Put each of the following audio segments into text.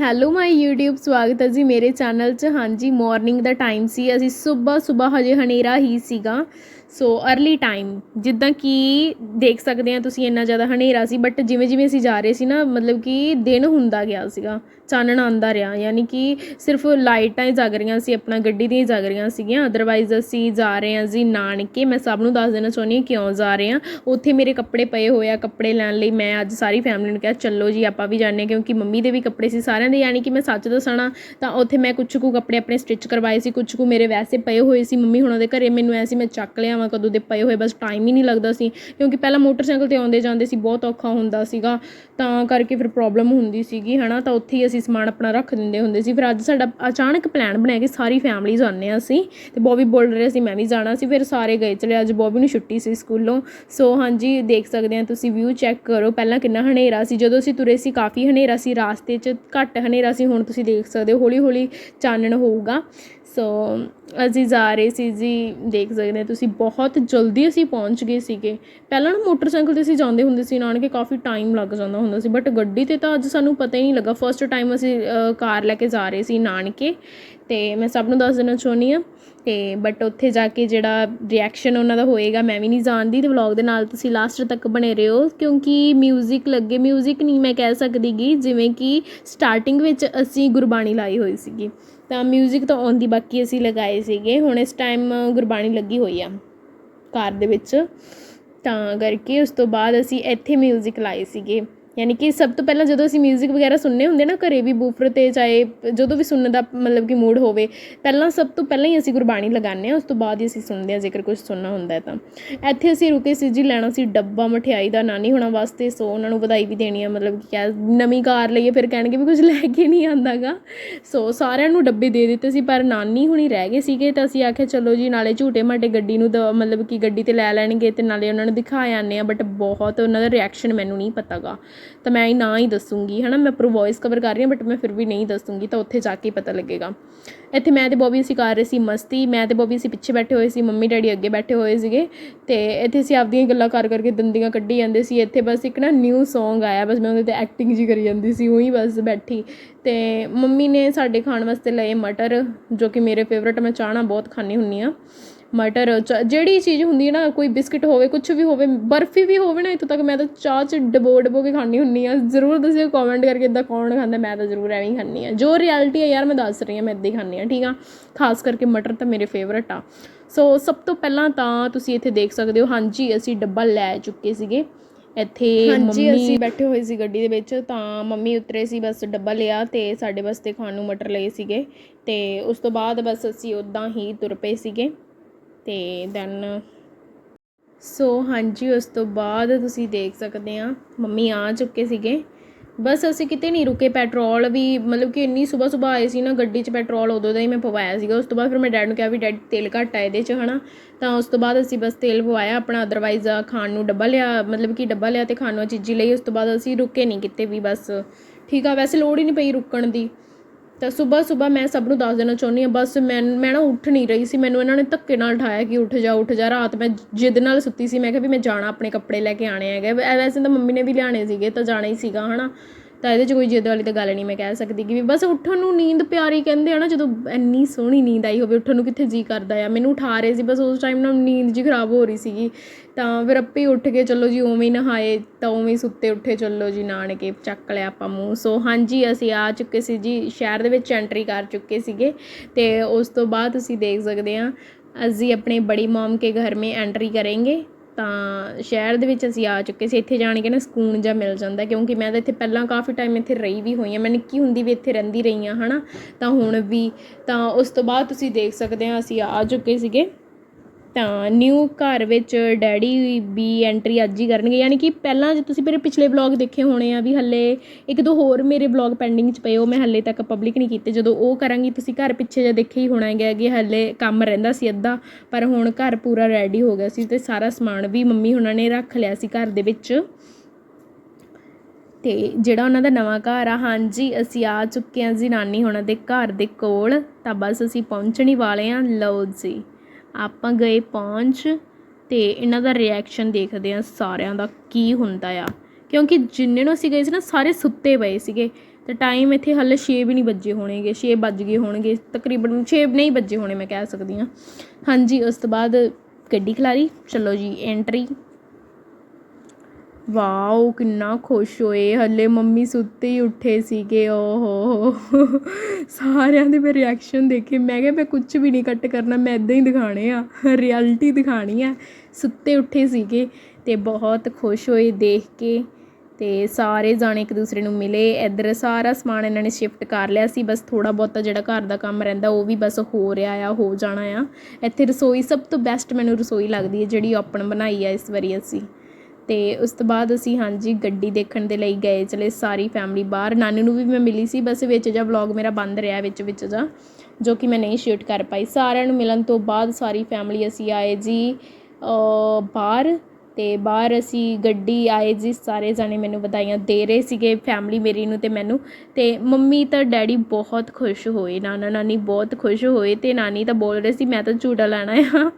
Hello ਮਾਈ YouTube, ਸਵਾਗਤ ਹੈ ਜੀ ਮੇਰੇ ਚੈਨਲ 'ਚ। ਹਾਂਜੀ ਮਾਰਨਿੰਗ ਦਾ ਟਾਈਮ ਸੀ। ਅਸੀਂ ਸਵੇਰ ਸਵੇਰ ਹਜੇ ਹਨੇਰਾ ਹੀ ਸੀਗਾ। ਸੋ अर्ਲੀ ਟਾਈਮ ਜਿੱਦਾਂ ਕਿ ਦੇਖ ਸਕਦੇ ਆ ਤੁਸੀਂ, ਇੰਨਾ ਜ਼ਿਆਦਾ ਹਨੇਰਾ ਸੀ। ਬਟ ਜਿਵੇਂ ਜਿਵੇਂ ਅਸੀਂ ਜਾ ਰਹੇ ਸੀ ਨਾ, ਮਤਲਬ ਕਿ ਦਿਨ ਹੁੰਦਾ ਗਿਆ ਸੀਗਾ। ਚਾਨਣ ਆਉਂਦਾ ਰਿਹਾ, ਯਾਨੀ ਕਿ ਸਿਰਫ ਲਾਈਟਾਂ ਹੀ ਜਗ ਰਹੀਆਂ ਸੀ, ਆਪਣਾ ਗੱਡੀ ਦੀਆਂ ਹੀ ਜਗ ਰਹੀਆਂ ਸੀਗੀਆਂ। ਅਦਰਵਾਈਜ਼ ਅਸੀਂ ਜਾ ਰਹੇ ਹਾਂ ਜੀ ਨਾਨਕੇ। ਮੈਂ ਸਭ ਨੂੰ ਦੱਸ ਦੇਣਾ ਚਾਹੁੰਦੀ ਹਾਂ ਕਿਉਂ ਜਾ ਰਹੇ ਹਾਂ। ਉੱਥੇ ਮੇਰੇ ਕੱਪੜੇ ਪਏ ਹੋਏ ਆ, ਕੱਪੜੇ ਲੈਣ ਲਈ ਮੈਂ ਅੱਜ ਸਾਰੀ ਫੈਮਿਲੀ ਨੂੰ ਕਿਹਾ, ਚੱਲੋ ਜੀ, ਆਪਾਂ ਵੀ ਜਾਂਦੇ ਹਾਂ, ਕਿਉਂਕਿ ਮੰਮੀ ਦੇ ਵੀ ਕੱਪੜੇ ਸੀ ਸਾਰਿਆਂ ਦੇ। ਯਾਨੀ ਕਿ ਮੈਂ ਸੱਚ ਦੱਸਣਾ ਤਾਂ ਉੱਥੇ ਮੈਂ ਕੁਛ ਕੁ ਕੱਪੜੇ ਆਪਣੇ ਸਟਿਚ ਕਰਵਾਏ ਸੀ, ਕੁਛ ਕੁ ਮੇਰੇ ਵੈਸੇ ਪਏ ਹੋਏ ਸੀ। ਮੰਮੀ ਹੁਣਾਂ ਦੇ ਘਰੇ ਮੈਨੂੰ ਐ ਸੀ, ਮੈਂ ਚੱਕ ਲਿਆਵਾਂ ਕਦੋਂ ਦੇ ਪਏ ਹੋਏ, ਬਸ ਟਾਈਮ ਹੀ ਨਹੀਂ ਲੱਗਦਾ ਸੀ। ਕਿਉਂਕਿ ਪਹਿਲਾਂ ਮੋਟਰਸਾਈਕਲ ਤੇ ਆਉਂਦੇ ਜਾਂਦੇ ਸੀ, ਬਹੁਤ ਔਖਾ ਹੁੰਦਾ ਸੀਗਾ। ਤਾਂ ਕਰਕੇ ਫਿਰ ਪ੍ਰੋਬਲਮ ਹੁੰਦੀ ਸੀਗੀ, ਹਨਾ? ਤਾਂ ਉੱਥੇ ਹੀ ਅਸੀਂ ਸਮਾਨ ਆਪਣਾ ਰੱਖ ਦਿੰਦੇ ਹੁੰਦੇ ਸੀ। ਫਿਰ ਅੱਜ ਸਾਡਾ ਅਚਾਨਕ ਪਲਾਨ ਬਣਿਆ ਕਿ ਸਾਰੀ ਫੈਮਿਲੀ ਜਾਂਦੇ ਹਾਂ ਅਸੀਂ ਤੇ ਬੋਬੀ ਬੋਲ ਰਿਹਾ ਸੀ, ਮੈਂ ਵੀ ਜਾਣਾ ਸੀ। ਫਿਰ ਸਾਰੇ ਗਏ ਚਲੇ, ਅੱਜ ਬੋਬੀ ਨੂੰ ਛੁੱਟੀ ਸੀ ਸਕੂਲੋਂ। ਸੋ ਹਾਂਜੀ, ਦੇਖ ਸਕਦੇ ਆ ਤੁਸੀਂ ਵਿਊ ਚੈੱਕ ਕਰੋ। ਪਹਿਲਾਂ ਕਿੰਨਾ ਹਨੇਰਾ ਸੀ। ਜਦੋਂ ਅਸੀਂ ਤੁਰੇ ਸੀ, ਕਾਫੀ ਹਨੇਰਾ ਸੀ। ਰਾਸਤੇ 'ਚ ਘੱਟ ਹਨੇਰਾ ਸੀ। ਹੁਣ ਤੁਸੀਂ ਦੇਖ ਸਕਦੇ ਹੋ ਹੌਲੀ ਹੌਲੀ ਚਾਨਣ ਹੋਊਗਾ। ਸੋ ਅਸੀਂ ਜਾ ਰਹੇ ਸੀ ਜੀ, ਦੇਖ ਸਕਦੇ ਹੋ ਤੁਸੀਂ, ਬਹੁਤ ਜਲਦੀ ਅਸੀਂ ਪਹੁੰਚ ਗਏ ਸੀਗੇ। ਪਹਿਲਾਂ ਨਾ ਮੋਟਰਸਾਈਕਲ ਤੇ ਅਸੀਂ ਜਾਂਦੇ ਹੁੰਦੇ ਸੀ, ਨਾਨਕੇ ਕਾਫੀ ਟਾਈਮ ਲੱਗ ਜਾਂਦਾ ਹੁੰਦਾ ਸੀ। ਬਟ ਗੱਡੀ ਤੇ ਤਾਂ ਅੱਜ ਸਾਨੂੰ ਪਤਾ ਹੀ ਨਹੀਂ ਲੱਗਾ। ਫਸਟ ਟਾਈਮ ਟਾਈਮ ਅਸੀਂ ਕਾਰ ਲੈ ਕੇ ਜਾ ਰਹੇ ਸੀ ਨਾਨਕੇ ਅਤੇ ਮੈਂ ਸਭ ਨੂੰ ਦੱਸ ਦੇਣਾ ਚਾਹੁੰਦੀ ਹਾਂ ਅਤੇ ਬਟ ਉੱਥੇ ਜਾ ਕੇ ਜਿਹੜਾ ਰਿਐਕਸ਼ਨ ਉਹਨਾਂ ਦਾ ਹੋਏਗਾ, ਮੈਂ ਵੀ ਨਹੀਂ ਜਾਣਦੀ ਅਤੇ ਵਲੌਗ ਦੇ ਨਾਲ ਤੁਸੀਂ ਲਾਸਟ ਤੱਕ ਬਣੇ ਰਹੋ ਕਿਉਂਕਿ ਮਿਊਜ਼ਿਕ ਲੱਗੇ ਮਿਊਜ਼ਿਕ ਨਹੀਂ ਮੈਂ ਕਹਿ ਸਕਦੀ ਗੀ ਜਿਵੇਂ ਕਿ ਸਟਾਰਟਿੰਗ ਵਿੱਚ ਅਸੀਂ ਗੁਰਬਾਣੀ ਲਾਈ ਹੋਈ ਸੀਗੀ। ਤਾਂ ਮਿਊਜ਼ਿਕ ਤਾਂ ਆਉਣ ਦੀ ਬਾਕੀ ਅਸੀਂ ਲਗਾਏ ਸੀਗੇ, ਹੁਣ ਇਸ ਟਾਈਮ ਗੁਰਬਾਣੀ ਲੱਗੀ ਹੋਈ ਆ ਕਾਰ ਦੇ ਵਿੱਚ। ਤਾਂ ਕਰਕੇ ਉਸ ਤੋਂ ਬਾਅਦ ਅਸੀਂ ਇੱਥੇ ਮਿਊਜ਼ਿਕ ਲਾਏ ਸੀਗੇ। ਯਾਨੀ ਕਿ ਸਭ ਤੋਂ ਪਹਿਲਾਂ ਜਦੋਂ ਅਸੀਂ ਮਿਊਜ਼ਿਕ ਵਗੈਰਾ ਸੁਣਨੇ ਹੁੰਦੇ ਨਾ ਘਰੇ ਵੀ ਬੂਫਰ ਤੇ ਚਾਹੇ ਜਦੋਂ ਵੀ ਸੁਣਨ ਦਾ ਮਤਲਬ ਕਿ ਮੂਡ ਹੋਵੇ, ਪਹਿਲਾਂ ਸਭ ਤੋਂ ਪਹਿਲਾਂ ਹੀ ਅਸੀਂ ਗੁਰਬਾਣੀ ਲਗਾਉਂਦੇ ਹਾਂ, ਉਸ ਤੋਂ ਬਾਅਦ ਹੀ ਅਸੀਂ ਸੁਣਦੇ ਹਾਂ, ਜੇਕਰ ਕੁਝ ਸੁਣਨਾ ਹੁੰਦਾ ਤਾਂ। ਇੱਥੇ ਅਸੀਂ ਰੁਕੇ ਸੀ ਜੀ, ਲੈਣਾ ਸੀ ਡੱਬਾ ਮਠਿਆਈ ਦਾ, ਨਾਨੀ ਹੋਣਾ ਵਾਸਤੇ ਸੋ ਉਹਨਾਂ ਨੂੰ ਵਧਾਈ ਵੀ ਦੇਣੀ ਆ, ਮਤਲਬ ਕਿ ਕਿਆ ਨਵੀਂ ਕਾਰ ਲਈਏ, ਫਿਰ ਕਹਿਣਗੇ ਵੀ ਕੁਝ ਲੈ ਕੇ ਨਹੀਂ ਆਂਦਾਗਾ ਸੋ ਸਾਰਿਆਂ ਨੂੰ ਡੱਬੇ ਦੇ ਦਿੱਤੇ ਸੀ, ਪਰ ਨਾਨੀ ਹੁਣੀ ਰਹਿ ਗਏ ਸੀਗੇ ਤਾਂ ਅਸੀਂ ਆਖਿਆ ਚਲੋ ਜੀ, ਨਾਲੇ ਝੂਟੇ ਮਾਟੇ ਗੱਡੀ ਨੂੰ ਦ- ਮਤਲਬ ਕਿ ਗੱਡੀ ਤੇ ਲੈ ਲੈਣਗੇ ਤੇ ਨਾਲੇ ਉਹਨਾਂ ਨੂੰ ਦਿਖਾ ਆਨੇ ਆ ਬਟ ਬਹੁਤ ਉਹਨਾਂ ਦਾ ਰਿਐਕਸ਼ਨ ਮੈਨੂੰ ਨਹੀਂ ਪਤਾਗਾ। ਤਾਂ ਮੈਂ ਨਾ ਹੀ ਦੱਸੂੰਗੀ, ਹਨਾ? ਮੈਂ ਪ੍ਰੋ ਵੌਇਸ ਕਵਰ ਕਰ ਰਹੀ ਹਾਂ ਬਟ ਮੈਂ ਫਿਰ ਵੀ ਨਹੀਂ ਦੱਸੂੰਗੀ, ਤਾਂ ਉੱਥੇ ਜਾ ਕੇ ਹੀ ਪਤਾ ਲੱਗੇਗਾ। ਇੱਥੇ ਮੈਂ ਤੇ ਬੋਬੀ ਅਸੀਂ ਕਰ ਰਹੇ ਸੀ ਮਸਤੀ, ਮੈਂ ਤੇ ਬੋਬੀ ਅਸੀਂ ਪਿੱਛੇ ਬੈਠੇ ਹੋਏ ਸੀ, ਮੰਮੀ ਡੈਡੀ ਅੱਗੇ ਬੈਠੇ ਹੋਏ ਸੀਗੇ, ਤੇ ਇੱਥੇ ਅਸੀਂ ਆਪਦੀਆਂ ਗੱਲਾਂ ਕਰ ਕਰਕੇ ਦੰਦੀਆਂ ਕੱਢੀ ਜਾਂਦੇ ਸੀ, ਇੱਥੇ ਬਸ ਇੱਕ ਨਾ ਨਿਊ Song ਆਇਆ, ਬਸ ਮੈਂ ਉਹਦੇ ਤੇ ਐਕਟਿੰਗ ਜੀ ਕਰੀ ਜਾਂਦੀ ਸੀ, ਉਹੀ ਬਸ ਬੈਠੀ। ਤੇ ਮੰਮੀ ਨੇ ਸਾਡੇ ਖਾਣ ਵਾਸਤੇ ਲਏ ਮਟਰ, ਜੋ ਕਿ ਮੇਰੇ ਫੇਵਰਟ ਮੈਂ ਚਾਹਣਾ ਬਹੁਤ ਖਾਂਦੀ ਹੁੰਨੀ ਆ ਮਟਰ ਜਿਹੜੀ ਚੀਜ਼ ਹੁੰਦੀ ਹੈ ਨਾ ਕੋਈ ਬਿਸਕਿਟ ਹੋਵੇ ਕੁਝ ਵੀ ਹੋਵੇ ਬਰਫੀ ਵੀ ਹੋਵੇ ਨਾ ਇੱਥੋਂ ਤੱਕ ਮੈਂ ਤਾਂ ਚਾਹ ਚ ਡਬੋ ਡਬੋ ਕੇ ਖਾਣੀ ਹੁੰਨੀ ਆ ਜ਼ਰੂਰ ਦੱਸਿਓ ਕਮੈਂਟ ਕਰਕੇ ਇਦਾਂ ਕੌਣ ਖਾਂਦਾ ਮੈਂ ਤਾਂ ਜ਼ਰੂਰ ਐਵੇਂ ਹੀ ਖਾਂਦੀ ਆ ਜੋ ਰਿਐਲਿਟੀ ਹੈ ਯਾਰ ਮੈਂ ਦੱਸ ਰਹੀ ਹਾਂ ਮੈਂ ਇਦਾਂ ਹੀ ਖਾਂਦੀ ਆ ਠੀਕ ਆ? ਖਾਸ ਕਰਕੇ ਮਟਰ ਤਾਂ ਮੇਰੇ ਫੇਵਰਟ ਆ। ਸੋ ਸਭ ਤੋਂ ਪਹਿਲਾਂ ਤਾਂ ਤੁਸੀਂ ਇੱਥੇ ਦੇਖ ਸਕਦੇ ਹੋ ਹਾਂਜੀ ਅਸੀਂ ਡੱਬਾ ਲੈ ਚੁੱਕੇ ਸੀਗੇ। ਇੱਥੇ ਹਾਂਜੀ, ਮੰਮੀ ਅਸੀਂ ਬੈਠੇ ਹੋਏ ਸੀ ਗੱਡੀ ਦੇ ਵਿੱਚ ਤਾਂ ਮੰਮੀ ਉਤਰੇ ਸੀ ਬਸ ਡੱਬਾ ਲਿਆ ਤੇ ਸਾਡੇ ਵਾਸਤੇ ਖਾਣ ਨੂੰ ਮਟਰ ਲਏ ਸੀਗੇ। ਤੇ ਉਸ ਤੋਂ ਬਾਅਦ ਬਸ ਅਸੀਂ ਉਦਾਂ ਹੀ ਤੁਰ ਪਏ ਸੀਗੇ। ਤੇ ਦੈਨ ਸੋ ਹਾਂਜੀ, ਉਸ ਤੋਂ ਬਾਅਦ ਤੁਸੀਂ ਦੇਖ ਸਕਦੇ ਆ, ਮੰਮੀ ਆ ਚੁੱਕੇ ਸੀਗੇ। ਬਸ ਅਸੀਂ ਕਿਤੇ ਨਹੀਂ ਰੁਕੇ, ਪੈਟਰੋਲ ਵੀ ਮਤਲਬ ਕਿ ਇੰਨੀ ਸਵੇਰ ਸਵੇਰ ਆਏ ਸੀ ਨਾ, ਗੱਡੀ 'ਚ ਪੈਟਰੋਲ ਉਦੋਂ ਦਾ ਹੀ ਮੈਂ ਪਵਾਇਆ ਸੀਗਾ। ਉਸ ਤੋਂ ਬਾਅਦ ਫਿਰ ਮੈਂ ਡੈਡ ਨੂੰ ਕਿਹਾ ਵੀ ਡੈਡ, ਤੇਲ ਘੱਟ ਆ ਇਹਦੇ 'ਚ, ਹਨਾ? ਤਾਂ ਉਸ ਤੋਂ ਬਾਅਦ ਅਸੀਂ ਬਸ ਤੇਲ ਪਵਾਇਆ, ਆਪਣਾ ਅਦਰਵਾਈਜ਼ ਖਾਣ ਨੂੰ ਡੱਬਾ ਲਿਆ, ਮਤਲਬ ਕਿ ਡੱਬਾ ਲਿਆ ਤੇ ਖਾਣ ਨੂੰ ਚੀਜ਼ੀ ਲਈ। ਉਸ ਤੋਂ ਬਾਅਦ ਅਸੀਂ ਰੁਕੇ ਨਹੀਂ ਕਿਤੇ ਵੀ ਬਸ। ਠੀਕ ਆ, ਵੈਸੇ ਲੋੜ ਹੀ ਨਹੀਂ ਪਈ ਰੁਕਣ ਦੀ। ਤਾਂ ਸਵੇਰ ਸਵੇਰ ਮੈਂ ਸਭ ਨੂੰ ਦੱਸ ਦੇਣਾ ਚਾਹੁੰਦੀ ਹਾਂ, ਬਸ ਮੈਂ ਮੈਂ ਨਾ ਉੱਠ ਨਹੀਂ ਰਹੀ ਸੀ, ਮੈਨੂੰ ਇਹਨਾਂ ਨੇ ਧੱਕੇ ਨਾਲ ਉਠਾਇਆ ਕਿ ਉੱਠ ਜਾ ਉੱਠ ਜਾ, ਰਾਤ ਮੈਂ ਜਿੱਦ ਨਾਲ ਸੁੱਤੀ ਸੀ, ਮੈਂ ਕਿਹਾ ਵੀ ਮੈਂ ਜਾਣਾ ਆਪਣੇ ਕੱਪੜੇ ਲੈ ਕੇ ਆਣੇ ਹੈਗੇ ਵੈਸੇ ਤਾਂ ਮੰਮੀ ਨੇ ਵੀ ਲਿਆਣੇ ਸੀਗੇ, ਤਾਂ ਜਾਣਾ ਹੀ ਸੀਗਾ, ਹਨਾ। ਤਾਂ ਇਹਦੇ 'ਚ ਕੋਈ ਜਿੱਦ ਵਾਲੀ ਤਾਂ ਗੱਲ ਨਹੀਂ ਮੈਂ ਕਹਿ ਸਕਦੀ ਕਿ ਵੀ ਬਸ ਉੱਠਣ ਨੂੰ ਨੀਂਦ ਪਿਆਰੀ ਕਹਿੰਦੇ ਆ ਨਾ, ਜਦੋਂ ਇੰਨੀ ਸੋਹਣੀ ਨੀਂਦ ਆਈ ਹੋਵੇ, ਉੱਠਣ ਨੂੰ ਕਿੱਥੇ ਜੀ ਕਰਦਾ ਆ। ਮੈਨੂੰ ਉਠਾ ਰਹੇ ਸੀ, ਬਸ ਉਸ ਟਾਈਮ ਨਾਲ ਨੀਂਦ ਜੀ ਖਰਾਬ ਹੋ ਰਹੀ ਸੀਗੀ। ਤਾਂ ਫਿਰ ਆਪੇ ਹੀ ਉੱਠ ਕੇ ਚੱਲੋ ਜੀ, ਉਵੇਂ ਹੀ ਨਹਾਏ, ਤਾਂ ਉਵੇਂ ਹੀ ਸੁੱਤੇ ਉੱਠੇ ਚੱਲੋ ਜੀ, ਨਾਨਕੇ ਚੱਕ ਲਿਆ ਆਪਾਂ ਮੂੰਹ। ਸੋ ਹਾਂਜੀ, ਅਸੀਂ ਆ ਚੁੱਕੇ ਸੀ ਜੀ, ਸ਼ਹਿਰ ਦੇ ਵਿੱਚ ਐਂਟਰੀ ਕਰ ਚੁੱਕੇ ਸੀਗੇ। ਤੇ ਉਸ ਤੋਂ ਬਾਅਦ ਤੁਸੀਂ ਦੇਖ ਸਕਦੇ ਆ, ਅਸੀਂ ਆਪਣੇ ਬੜੀ ਮਮ ਕੇ ਘਰ ਮੇ ਐਂਟਰੀ ਕਰਾਂਗੇ। ਤਾਂ ਸ਼ਹਿਰ ਦੇ ਵਿੱਚ ਅਸੀਂ ਆ ਚੁੱਕੇ ਸੀ। ਇੱਥੇ ਜਾਣ ਕੇ ਨਾ ਸਕੂਨ ਜਿਹਾ ਮਿਲ ਜਾਂਦਾ ਕਿਉਂਕਿ ਮੈਂ ਤਾਂ ਇੱਥੇ ਪਹਿਲਾਂ ਕਾਫੀ ਟਾਈਮ ਇੱਥੇ ਰਹੀ ਵੀ ਹੋਈ ਹਾਂ। ਮੈਂ ਨਿੱਕੀ ਹੁੰਦੀ ਵੀ ਇੱਥੇ ਰਹਿੰਦੀ ਰਹੀ ਹਾਂ ਹੈ ਨਾ ਤਾਂ ਹੁਣ ਵੀ, ਤਾਂ ਉਸ ਤੋਂ ਬਾਅਦ ਤੁਸੀਂ ਦੇਖ ਸਕਦੇ ਆ ਅਸੀਂ ਆ ਚੁੱਕੇ ਸੀਗੇ। ਤਾਂ ਨਿਊ ਘਰ ਵਿੱਚ ਡੈਡੀ ਵੀ ਐਂਟਰੀ ਅੱਜ ਹੀ ਕਰਨਗੇ। ਯਾਨੀ ਕਿ ਪਹਿਲਾਂ ਜੇ ਤੁਸੀਂ ਮੇਰੇ ਪਿਛਲੇ ਵਲੋਗ ਦੇਖੇ ਹੋਣੇ ਆ ਵੀ ਹੱਲੇ ਇੱਕ ਦੋ ਹੋਰ ਮੇਰੇ ਵਲੋਗ ਪੈਂਡਿੰਗ 'ਚ ਪਏ, ਉਹ ਮੈਂ ਹਾਲੇ ਤੱਕ ਪਬਲਿਕ ਨਹੀਂ ਕੀਤੇ। ਜਦੋਂ ਉਹ ਕਰਾਂਗੀ, ਤੁਸੀਂ ਘਰ ਪਿੱਛੇ ਜੇ ਦੇਖਿਆ ਹੀ ਹੋਣਾ ਹੈਗਾ ਕਿ ਹੱਲੇ ਕੰਮ ਰਹਿੰਦਾ ਸੀ ਅੱਧਾ, ਪਰ ਹੁਣ ਘਰ ਪੂਰਾ ਰੈਡੀ ਹੋ ਗਿਆ ਸੀ ਤੇ ਸਾਰਾ ਸਮਾਨ ਵੀ ਮੰਮੀ ਉਹਨਾਂ ਨੇ ਰੱਖ ਲਿਆ ਸੀ ਘਰ ਦੇ ਵਿੱਚ। ਤੇ ਜਿਹੜਾ ਉਹਨਾਂ ਦਾ ਨਵਾਂ ਘਰ ਆ, ਹਾਂਜੀ, ਅਸੀਂ ਆ ਚੁੱਕੇ ਹਾਂ ਜੀ ਨਾਨੀ ਹੋਣਾ ਦੇ ਘਰ ਦੇ ਕੋਲ। ਤਾਂ ਬਸ ਅਸੀਂ ਪਹੁੰਚਣ ਹੀ ਵਾਲੇ ਹਾਂ ਲਓ ਜੀ। ਆਪਾਂ ਗਏ ਪਹੁੰਚ ਅਤੇ ਇਹਨਾਂ ਦਾ ਰਿਐਕਸ਼ਨ ਦੇਖਦੇ ਹਾਂ ਸਾਰਿਆਂ ਦਾ ਕੀ ਹੁੰਦਾ ਆ। ਕਿਉਂਕਿ ਜਿੰਨੇ ਨੂੰ ਅਸੀਂ ਗਏ ਸੀ ਨਾ, ਸਾਰੇ ਸੁੱਤੇ ਪਏ ਸੀਗੇ। ਅਤੇ ਟਾਈਮ ਇੱਥੇ ਹਾਲੇ ਛੇ ਵੀ ਨਹੀਂ ਵੱਜੇ ਹੋਣਗੇ, ਛੇ ਵੱਜ ਗਏ ਹੋਣਗੇ, ਤਕਰੀਬਨ 6 ਨਹੀਂ ਵੱਜੇ ਹੋਣੇ ਮੈਂ ਕਹਿ ਸਕਦੀ ਹਾਂ। ਹਾਂਜੀ, ਉਸ ਤੋਂ ਬਾਅਦ ਗੱਡੀ ਖਲਾਰੀ, ਚਲੋ ਜੀ ਐਂਟਰੀ ਵਾਓ, ਕਿੰਨਾ ਖੁਸ਼ ਹੋਏ। ਹੱਲੇ ਮੰਮੀ ਸੁੱਤੇ ਹੀ ਉੱਠੇ ਸੀਗੇ। ਓ ਹੋ ਹੋ ਸਾਰਿਆਂ ਦੇ ਮੈਂ ਰਿਐਕਸ਼ਨ ਦੇਖੇ। ਮੈਂ ਕਿਹਾ, ਮੈਂ ਕੁਛ ਵੀ ਨਹੀਂ ਕੱਟ ਕਰਨਾ, ਮੈਂ ਇੱਦਾਂ ਹੀ ਦਿਖਾਉਣੇ ਆ। ਰਿਐਲਿਟੀ ਦਿਖਾਉਣੀ ਆ। ਸੁੱਤੇ ਉੱਠੇ ਸੀਗੇ ਅਤੇ ਬਹੁਤ ਖੁਸ਼ ਹੋਏ ਦੇਖ ਕੇ। ਅਤੇ ਸਾਰੇ ਜਾਣੇ ਇੱਕ ਦੂਸਰੇ ਨੂੰ ਮਿਲੇ। ਇੱਧਰ ਸਾਰਾ ਸਮਾਨ ਇਹਨਾਂ ਨੇ ਸ਼ਿਫਟ ਕਰ ਲਿਆ ਸੀ। ਬਸ ਥੋੜ੍ਹਾ ਬਹੁਤਾ ਜਿਹੜਾ ਘਰ ਦਾ ਕੰਮ ਰਹਿੰਦਾ, ਉਹ ਵੀ ਬਸ ਹੋ ਰਿਹਾ ਆ, ਹੋ ਜਾਣਾ ਆ। ਇੱਥੇ ਰਸੋਈ ਸਭ ਤੋਂ ਬੈਸਟ ਮੈਨੂੰ ਰਸੋਈ ਲੱਗਦੀ ਹੈ, ਜਿਹੜੀ ਓਪਨ ਬਣਾਈ ਆ ਇਸ ਵਾਰੀ ਅਸੀਂ। ਅਤੇ ਉਸ ਤੋਂ ਬਾਅਦ ਅਸੀਂ ਹਾਂਜੀ ਗੱਡੀ ਦੇਖਣ ਦੇ ਲਈ ਗਏ, ਚਲੇ ਸਾਰੀ ਫੈਮਿਲੀ ਬਾਹਰ। ਨਾਨੀ ਨੂੰ ਵੀ ਮੈਂ ਮਿਲੀ ਸੀ, ਬਸ ਵਿੱਚ ਜਿਹਾ ਵਲੌਗ ਮੇਰਾ ਬੰਦ ਰਿਹਾ ਵਿੱਚ ਵਿੱਚ ਜਾ ਜੋ ਕਿ ਮੈਂ ਨਹੀਂ ਸ਼ੂਟ ਕਰ ਪਾਈ। ਸਾਰਿਆਂ ਨੂੰ ਮਿਲਣ ਤੋਂ ਬਾਅਦ ਸਾਰੀ ਫੈਮਿਲੀ ਅਸੀਂ ਆਏ ਜੀ ਬਾਹਰ ਤੇ ਬਾਹਰ ਅਸੀਂ ਗੱਡੀ ਆਏ ਜੀ, ਸਾਰੇ ਜਾਣੇ ਮੈਨੂੰ ਵਧਾਈਆਂ ਦੇ ਰਹੇ ਸੀਗੇ ਫੈਮਿਲੀ ਮੇਰੀ ਨੂੰ ਤੇ ਮੈਨੂੰ। ਤੇ ਮੰਮੀ ਤਾਂ ਡੈਡੀ ਬਹੁਤ ਖੁਸ਼ ਹੋਏ, ਨਾਨਾ ਨਾਨੀ ਬਹੁਤ ਖੁਸ਼ ਹੋਏ ਤੇ ਨਾਨੀ ਤਾਂ ਬੋਲ ਰਹੇ ਸੀ, ਮੈਂ ਤਾਂ ਝੂਟਾ ਲੈਣਾ ਆ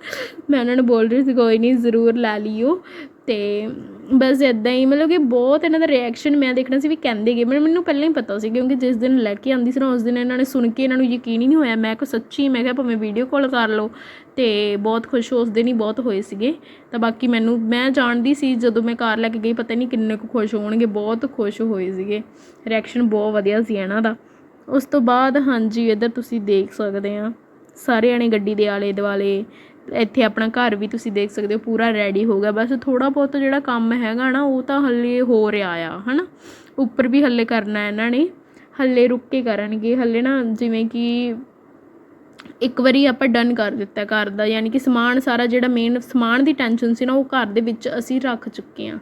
ਮੈਂ ਉਹਨਾਂ ਨੂੰ ਬੋਲ ਰਹੀ ਸੀ, ਕੋਈ ਨਹੀਂ ਜ਼ਰੂਰ ਲੈ ਲਿਓ। ਅਤੇ ਬਸ ਇੱਦਾਂ ਹੀ, ਮਤਲਬ ਕਿ ਬਹੁਤ ਇਹਨਾਂ ਦਾ ਰਿਐਕਸ਼ਨ ਮੈਂ ਦੇਖਣਾ ਸੀ ਵੀ ਕਹਿੰਦੇ ਗਏ ਮੈਨੂੰ ਮੈਨੂੰ ਪਹਿਲਾਂ ਹੀ ਪਤਾ ਸੀ ਕਿਉਂਕਿ ਜਿਸ ਦਿਨ ਲੈ ਕੇ ਆਉਂਦੀ ਸੀ ਨਾ, ਉਸ ਦਿਨ ਇਹਨਾਂ ਨੇ ਸੁਣ ਕੇ ਇਹਨਾਂ ਨੂੰ ਯਕੀਨ ਹੀ ਨਹੀਂ ਹੋਇਆ। ਮੈਂ ਕੋ ਸੱਚੀ, ਮੈਂ ਕਿਹਾ ਭਾਵੇਂ ਵੀਡੀਓ ਕਾਲ ਕਰ ਲਓ ਅਤੇ ਬਹੁਤ ਖੁਸ਼ ਉਸ ਦਿਨ ਹੀ ਬਹੁਤ ਹੋਏ ਸੀਗੇ। ਤਾਂ ਬਾਕੀ ਮੈਨੂੰ, ਮੈਂ ਜਾਣਦੀ ਸੀ ਜਦੋਂ ਮੈਂ ਕਾਰ ਲੈ ਕੇ ਗਈ, ਪਤਾ ਨਹੀਂ ਕਿੰਨੇ ਕੁ ਖੁਸ਼ ਹੋਣਗੇ, ਬਹੁਤ ਖੁਸ਼ ਹੋਏ ਸੀਗੇ। ਰਿਐਕਸ਼ਨ ਬਹੁਤ ਵਧੀਆ ਸੀ ਇਹਨਾਂ ਦਾ। ਉਸ ਤੋਂ ਬਾਅਦ ਹਾਂਜੀ, ਇੱਧਰ ਤੁਸੀਂ ਦੇਖ ਸਕਦੇ ਆ। ਸਾਰੇ ਜਣੇ ਗੱਡੀ ਦੇ ਆਲੇ ਦੁਆਲੇ ਇੱਥੇ ਆਪਣਾ ਘਰ ਵੀ ਤੁਸੀਂ ਦੇਖ ਸਕਦੇ ਹੋ, ਪੂਰਾ ਰੈਡੀ ਹੋ ਗਿਆ। ਬਸ ਥੋੜ੍ਹਾ ਬਹੁਤ ਜਿਹੜਾ ਕੰਮ ਹੈਗਾ ਨਾ, ਉਹ ਤਾਂ ਹੱਲੇ ਹੋ ਰਿਹਾ ਆ ਹੈ ਨਾ ਉੱਪਰ ਵੀ ਹੱਲੇ ਕਰਨਾ ਇਹਨਾਂ ਨੇ, ਹਾਲੇ ਰੁੱਕ ਕੇ ਕਰਨਗੇ। ਹੱਲੇ ਨਾ ਜਿਵੇਂ ਕਿ ਇੱਕ ਵਾਰੀ ਆਪਾਂ ਡਨ ਕਰ ਦਿੱਤਾ ਘਰ ਦਾ, ਯਾਨੀ ਕਿ ਸਮਾਨ ਸਾਰਾ ਜਿਹੜਾ ਮੇਨ ਸਮਾਨ ਦੀ ਟੈਨਸ਼ਨ ਸੀ ਨਾ, ਉਹ ਘਰ ਦੇ ਵਿੱਚ ਅਸੀਂ ਰੱਖ ਚੁੱਕੇ ਹਾਂ।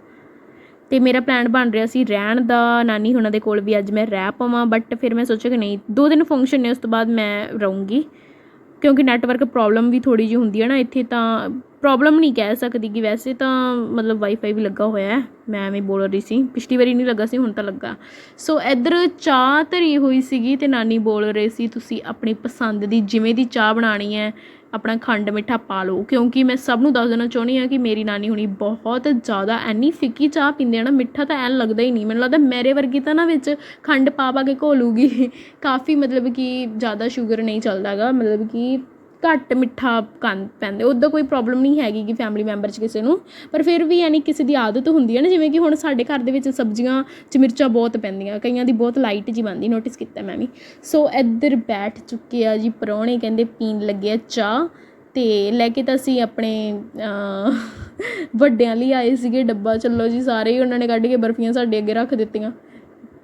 ਤੇ ਮੇਰਾ ਪਲਾਨ ਬਣ ਰਿਹਾ ਸੀ ਰਹਿਣ ਦਾ। ਨਾਨੀ ਹੁਣਾਂ ਦੇ ਕੋਲ ਵੀ ਅੱਜ ਮੈਂ ਰਹਿ ਪਾਵਾਂ ਬਟ ਫਿਰ ਮੈਂ ਸੋਚਿਆ ਕਿ ਨਹੀਂ, ਦੋ ਦਿਨ ਫੰਕਸ਼ਨ ਨੇ, ਉਸ ਤੋਂ ਬਾਅਦ ਮੈਂ ਰਹੂੰਗੀ। ਕਿਉਂਕਿ ਨੈਟਵਰਕ ਪ੍ਰੋਬਲਮ ਵੀ ਥੋੜ੍ਹੀ ਜਿਹੀ ਹੁੰਦੀ ਹੈ ਨਾ, ਇੱਥੇ ਤਾਂ ਪ੍ਰੋਬਲਮ ਨਹੀਂ ਕਹਿ ਸਕਦੀ ਕਿ ਵੈਸੇ ਤਾਂ ਮਤਲਬ ਵਾਈਫਾਈ ਵੀ ਲੱਗਾ ਹੋਇਆ ਮੈਂ ਐਵੇਂ ਬੋਲ ਰਹੀ ਸੀ, ਪਿਛਲੀ ਵਾਰੀ ਨਹੀਂ ਲੱਗਾ ਸੀ, ਹੁਣ ਤਾਂ ਲੱਗਾ। ਸੋ ਇੱਧਰ ਚਾਹ ਧਰੀ ਹੋਈ ਸੀਗੀ ਤੇ ਨਾਨੀ ਬੋਲ ਰਹੇ ਸੀ, ਤੁਸੀਂ ਆਪਣੀ ਪਸੰਦ ਦੀ ਜਿਵੇਂ ਦੀ ਚਾਹ ਬਣਾਣੀ ਹੈ ਆਪਣਾ ਖੰਡ ਮਿੱਠਾ ਪਾ ਲਓ। ਕਿਉਂਕਿ ਮੈਂ ਸਭ ਨੂੰ ਦੱਸ ਦੇਣਾ ਚਾਹੁੰਦੀ ਹਾਂ ਕਿ ਮੇਰੀ ਨਾਨੀ ਹੁਣੀ ਬਹੁਤ ਜ਼ਿਆਦਾ ਐਨੀ ਫਿੱਕੀ ਚਾਹ ਪੀਂਦੇ ਆ ਨਾ, ਮਿੱਠਾ ਤਾਂ ਐਨ ਲੱਗਦਾ ਹੀ ਨਹੀਂ। ਮੈਨੂੰ ਲੱਗਦਾ ਮੇਰੇ ਵਰਗੀ ਤਾਂ ਨਾ ਵਿੱਚ ਖੰਡ ਪਾ ਪਾ ਕੇ ਘੋਲੂਗੀ। ਕਾਫੀ ਮਤਲਬ ਕਿ ਜ਼ਿਆਦਾ ਸ਼ੂਗਰ ਨਹੀਂ ਚੱਲਦਾ ਹੈਗਾ। ਮਤਲਬ ਕਿ ਘੱਟ ਮਿੱਠਾ ਕੰਨ ਪੈਂਦੇ ਉੱਦਾਂ ਕੋਈ ਪ੍ਰੋਬਲਮ ਨਹੀਂ ਹੈਗੀ ਕਿ ਫੈਮਿਲੀ ਮੈਂਬਰ 'ਚ ਕਿਸੇ ਨੂੰ, ਪਰ ਫਿਰ ਵੀ ਯਾਨੀ ਕਿਸੇ ਦੀ ਆਦਤ ਹੁੰਦੀ ਹੈ ਨਾ, ਜਿਵੇਂ ਕਿ ਹੁਣ ਸਾਡੇ ਘਰ ਦੇ ਵਿੱਚ ਸਬਜ਼ੀਆਂ 'ਚ ਮਿਰਚਾਂ ਬਹੁਤ ਪੈਂਦੀਆਂ, ਕਈਆਂ ਦੀ ਬਹੁਤ ਲਾਈਟ ਜੀ ਬਣਦੀ ਨੋਟਿਸ ਕੀਤਾ ਮੈਂ ਵੀ। ਸੋ ਇੱਧਰ ਬੈਠ ਚੁੱਕੇ ਆ ਜੀ ਪਰੌਣੇ, ਕਹਿੰਦੇ ਪੀਣ ਲੱਗੇ ਆ ਚਾਹ, ਤੇ ਲੈ ਕੇ ਤਾਂ ਅਸੀਂ ਆਪਣੇ ਵੱਡਿਆਂ ਲਈ ਆਏ ਸੀਗੇ ਡੱਬਾ, ਚੱਲੋ ਜੀ ਸਾਰੇ ਹੀ ਉਹਨਾਂ ਨੇ ਕੱਢ ਕੇ ਬਰਫੀਆਂ ਸਾਡੇ ਅੱਗੇ ਰੱਖ ਦਿੱਤੀਆਂ।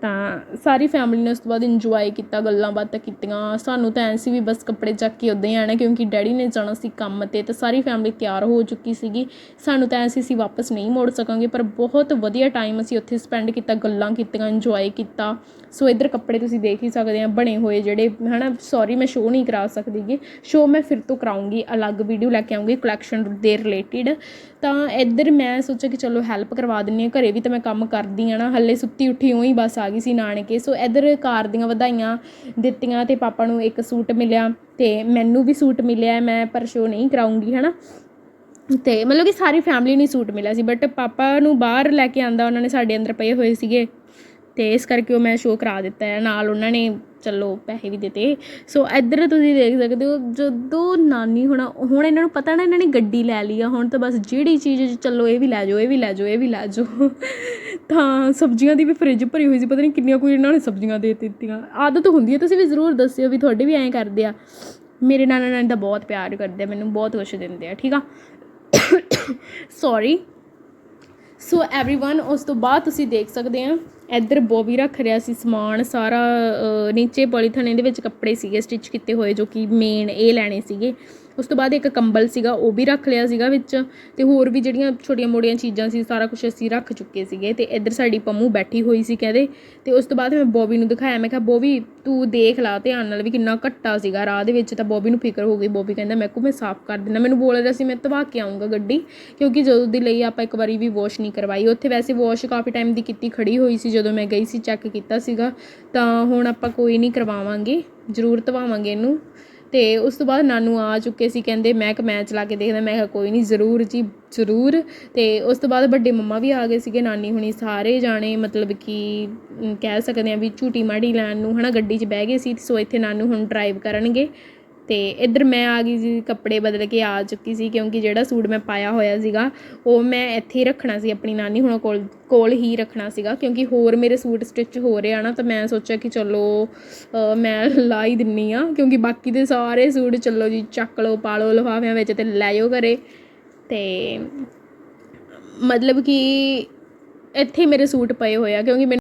ਤਾਂ ਸਾਰੀ ਫੈਮਿਲੀ ਨੇ ਉਸ ਤੋਂ ਬਾਅਦ ਇੰਜੋਏ ਕੀਤਾ, ਗੱਲਾਂ ਬਾਤਾਂ ਕੀਤੀਆਂ। ਸਾਨੂੰ ਤਾਂ ਐਂ ਸੀ ਵੀ ਬਸ ਕੱਪੜੇ ਚੱਕ ਕੇ ਉੱਦਾਂ ਹੀ ਆਣਾ ਕਿਉਂਕਿ ਡੈਡੀ ਨੇ ਜਾਣਾ ਸੀ ਕੰਮ ਤੇ, ਤਾਂ ਸਾਰੀ ਫੈਮਿਲੀ ਤਿਆਰ ਹੋ ਚੁੱਕੀ ਸੀਗੀ। ਸਾਨੂੰ ਤਾਂ ਐਂ ਸੀ, ਅਸੀਂ ਵਾਪਸ ਨਹੀਂ ਮੁੜ ਸਕਾਂਗੇ, ਪਰ ਬਹੁਤ ਵਧੀਆ ਟਾਈਮ ਅਸੀਂ ਉੱਥੇ ਸਪੈਂਡ ਕੀਤਾ, ਗੱਲਾਂ ਕੀਤੀਆਂ ਇੰਜੋਏ ਕੀਤਾ। ਸੋ ਇੱਧਰ ਕੱਪੜੇ ਤੁਸੀਂ ਦੇਖ ਹੀ ਸਕਦੇ ਆ, ਬਣੇ ਹੋਏ ਜਿਹੜੇ, ਹਨਾ ਸੌਰੀ ਮੈਂ ਸ਼ੋਅ ਨਹੀਂ ਕਰਾ ਸਕਦੀਗੀ ਸ਼ੋਅ ਮੈਂ ਫਿਰ ਤੋਂ ਕਰਾਉਂਗੀ, ਅਲੱਗ ਵੀਡੀਓ ਲੈ ਕੇ ਆਉਂਗੀ ਕਲੈਕਸ਼ਨ ਦੇ ਰਿਲੇਟਡ ਤਾਂ ਇੱਧਰ ਮੈਂ ਸੋਚਿਆ ਕਿ ਚਲੋ ਹੈਲਪ ਕਰਵਾ ਦਿੰਨੀ ਆ ਘਰੇ ਵੀ ਤਾਂ ਮੈਂ ਕੰਮ ਕਰਦੀ ਆ ਨਾ, ਹੱਲੇ ਸੁੱਤੀ ਉੱਠੀ ਉਹੀ ਬਸ ਆ ਗਈ ਸੀ ਨਾਨਕੇ। ਸੋ ਇੱਧਰ ਕਾਰ ਦੀਆਂ ਵਧਾਈਆਂ ਦਿੱਤੀਆਂ ਤੇ ਪਾਪਾ ਨੂੰ ਇੱਕ ਸੂਟ ਮਿਲਿਆ ਤੇ ਮੈਨੂੰ ਵੀ ਸੂਟ ਮਿਲਿਆ, ਮੈਂ ਪਰ ਸ਼ੋਅ ਨਹੀਂ ਕਰਾਉਂਗੀ, ਹਨਾ? ਤੇ ਮਤਲਬ ਕਿ ਸਾਰੀ ਫੈਮਿਲੀ ਨੂੰ ਸੂਟ ਮਿਲਿਆ ਸੀ ਬਟ ਪਾਪਾ ਨੂੰ ਬਾਹਰ ਲੈ ਕੇ ਆਂਦਾ, ਉਹਨਾਂ ਨੇ ਸਾਡੇ ਅੰਦਰ ਪਏ ਹੋਏ ਸੀਗੇ। ਤੇ ਇਸ ਕਰਕੇ ਉਹ ਮੈਂ ਸ਼ੋਅ ਕਰਾ ਦਿੱਤਾ ਹੈ। ਨਾਲ ਉਹਨਾਂ ਨੇ, ਚਲੋ, ਪੈਸੇ ਵੀ ਦਿੱਤੇ। ਸੋ ਇੱਧਰ ਤੁਸੀਂ ਦੇਖ ਸਕਦੇ ਹੋ, ਜਦੋਂ ਨਾਨੀ ਹੁਣ ਹੁਣ ਇਹਨਾਂ ਨੂੰ ਪਤਾ ਨਾ, ਇਹਨਾਂ ਨੇ ਗੱਡੀ ਲੈ ਲਈ ਆ। ਹੁਣ ਤਾਂ ਬਸ ਜਿਹੜੀ ਚੀਜ਼ ਚਲੋ, ਇਹ ਵੀ ਲੈ ਜਾਓ, ਇਹ ਵੀ ਲੈ ਜਾਓ, ਇਹ ਵੀ ਲੈ ਜਾਓ। ਤਾਂ ਸਬਜ਼ੀਆਂ ਦੀ ਵੀ ਫ੍ਰਿਜ ਭਰੀ ਹੋਈ ਸੀ, ਪਤਾ ਨਹੀਂ ਕਿੰਨੀਆਂ ਕੋਈ ਇਹਨਾਂ ਨੇ ਸਬਜ਼ੀਆਂ ਦੇ ਦਿੱਤੀਆਂ। ਆਦਤ ਹੁੰਦੀ ਹੈ, ਤੁਸੀਂ ਵੀ ਜ਼ਰੂਰ ਦੱਸਿਓ ਵੀ ਤੁਹਾਡੇ ਵੀ ਐਂ ਕਰਦੇ ਆ। ਮੇਰੇ ਨਾਨਾ ਨਾਨੀ ਦਾ ਬਹੁਤ ਪਿਆਰ ਕਰਦੇ ਆ, ਮੈਨੂੰ ਬਹੁਤ ਕੁਛ ਦਿੰਦੇ ਆ, ਠੀਕ ਆ? ਸੌਰੀ ਸੋ एवरीवन ਉਸ ਤੋਂ ਬਾਅਦ ਤੁਸੀਂ ਦੇਖ ਸਕਦੇ ਆ ਇੱਧਰ ਬੋਬੀ ਰੱਖ ਰਿਹਾ ਸੀ ਸਮਾਨ ਸਾਰਾ ਅ, ਨੀਚੇ ਪੋਲੀਥਨ ਇਹਦੇ ਵਿੱਚ ਕੱਪੜੇ ਸੀਗੇ ਸਟਿਚ ਕੀਤੇ ਹੋਏ ਜੋ ਕਿ ਮੇਨ ਇਹ ਲੈਣੇ ਸੀਗੇ ਉਸ ਤੋਂ ਬਾਅਦ ਇੱਕ ਕੰਬਲ ਸੀਗਾ, ਉਹ ਵੀ ਰੱਖ ਲਿਆ ਸੀਗਾ ਵਿੱਚ ਤੇ ਹੋਰ ਵੀ ਜਿਹੜੀਆਂ ਛੋਟੀਆਂ ਮੋਟੀਆਂ ਚੀਜ਼ਾਂ ਸੀ, ਸਾਰਾ ਕੁਝ ਅਸੀਂ ਰੱਖ ਚੁੱਕੇ ਸੀਗੇ ਤੇ ਇੱਧਰ ਸਾਡੀ ਪੰਮੂ ਬੈਠੀ ਹੋਈ ਸੀ ਕਹਿੰਦੇ ਤੇ ਉਸ ਤੋਂ ਬਾਅਦ ਮੈਂ ਬੋਬੀ ਨੂੰ ਦਿਖਾਇਆ, ਮੈਂ ਕਿਹਾ, ਬੋਬੀ, ਤੂੰ ਦੇਖ ਲਾ ਧਿਆਨ ਨਾਲ ਵੀ ਕਿੰਨਾ ਘੱਟਾ ਸੀਗਾ ਰਾਹ ਦੇ ਵਿੱਚ। ਤਾਂ ਬੋਬੀ ਨੂੰ ਫਿਕਰ ਹੋ ਗਈ, ਬੋਬੀ ਕਹਿੰਦਾ, ਮੈਂ ਕੋ ਮੈਂ ਸਾਫ਼ ਕਰ ਦਿੰਦਾ। ਮੈਨੂੰ ਬੋਲ ਰਿਹਾ ਸੀ, ਮੈਂ ਧਵਾ ਕੇ ਆਉਂਗਾ ਗੱਡੀ, ਕਿਉਂਕਿ ਜਦੋਂ ਦੀ ਲਈ ਆਪਾਂ ਇੱਕ ਵਾਰੀ ਵੀ ਵਾਸ਼ ਨਹੀਂ ਕਰਵਾਈ। ਉੱਥੇ ਵੈਸੇ ਵਾਸ਼ ਕਾਫੀ ਟਾਈਮ ਦੀ ਕੀਤੀ ਖੜੀ ਹੋਈ ਸੀ, ਜਦੋਂ ਮੈਂ ਗਈ ਸੀ, ਚੈੱਕ ਕੀਤਾ ਸੀਗਾ, ਤਾਂ ਹੁਣ ਆਪਾਂ ਕੋਈ ਨਹੀਂ ਕਰਵਾਵਾਂਗੇ, ਜ਼ਰੂਰ ਧਵਾਵਾਂਗੇ ਇਹਨੂੰ। ਅਤੇ ਉਸ ਤੋਂ ਬਾਅਦ ਨਾਨੂ ਆ ਚੁੱਕੇ ਸੀ, ਕਹਿੰਦੇ ਮੈਂ ਕਿ ਮੈਂ ਚਲਾ ਕੇ ਦੇਖਦਾ, ਮੈਂ ਕਿਹਾ ਕੋਈ ਨਹੀਂ, ਜ਼ਰੂਰ ਜੀ, ਜ਼ਰੂਰ। ਅਤੇ ਉਸ ਤੋਂ ਬਾਅਦ ਵੱਡੇ ਮੰਮਾ ਵੀ ਆ ਗਏ ਸੀਗੇ, ਨਾਨੀ ਹੁਣੀ ਸਾਰੇ ਜਾਣੇ, ਮਤਲਬ ਕਿ ਕਹਿ ਸਕਦੇ ਹਾਂ ਵੀ ਝੂਟੀ ਮਾੜੀ ਲੈਣ ਨੂੰ ਹੈ ਨਾ ਗੱਡੀ 'ਚ ਬਹਿ ਗਏ ਸੀ, ਸੋ ਇੱਥੇ ਨਾਨੂ ਹੁਣ ਡਰਾਈਵ ਕਰਨਗੇ। ਅਤੇ ਇੱਧਰ ਮੈਂ ਆ ਗਈ ਸੀ ਕੱਪੜੇ ਬਦਲ ਕੇ ਆ ਚੁੱਕੀ ਸੀ ਕਿਉਂਕਿ ਜਿਹੜਾ ਸੂਟ ਮੈਂ ਪਾਇਆ ਹੋਇਆ ਸੀਗਾ, ਉਹ ਮੈਂ ਇੱਥੇ ਹੀ ਰੱਖਣਾ ਸੀ, ਆਪਣੀ ਨਾਨੀ ਹੁਣਾਂ ਕੋਲ ਕੋਲ ਹੀ ਰੱਖਣਾ ਸੀਗਾ ਕਿਉਂਕਿ ਹੋਰ ਮੇਰੇ ਸੂਟ ਸਟਿਚ ਹੋ ਰਹੇ ਆ ਨਾ, ਤਾਂ ਮੈਂ ਸੋਚਿਆ ਕਿ ਚਲੋ ਮੈਂ ਲਾ ਹੀ ਦਿੰਨੀ ਆ ਕਿਉਂਕਿ ਬਾਕੀ ਦੇ ਸਾਰੇ ਸੂਟ ਚੱਲੋ ਜੀ, ਚੱਕ ਲਓ, ਪਾ ਲਓ ਲਿਫਾਫਿਆਂ ਵਿੱਚ ਤੇ ਲੈ ਜਾਓ ਘਰੇ। ਅਤੇ ਮਤਲਬ ਕਿ ਇੱਥੇ ਮੇਰੇ ਸੂਟ ਪਏ ਹੋਏ ਆ ਕਿਉਂਕਿ ਮੈਨੂੰ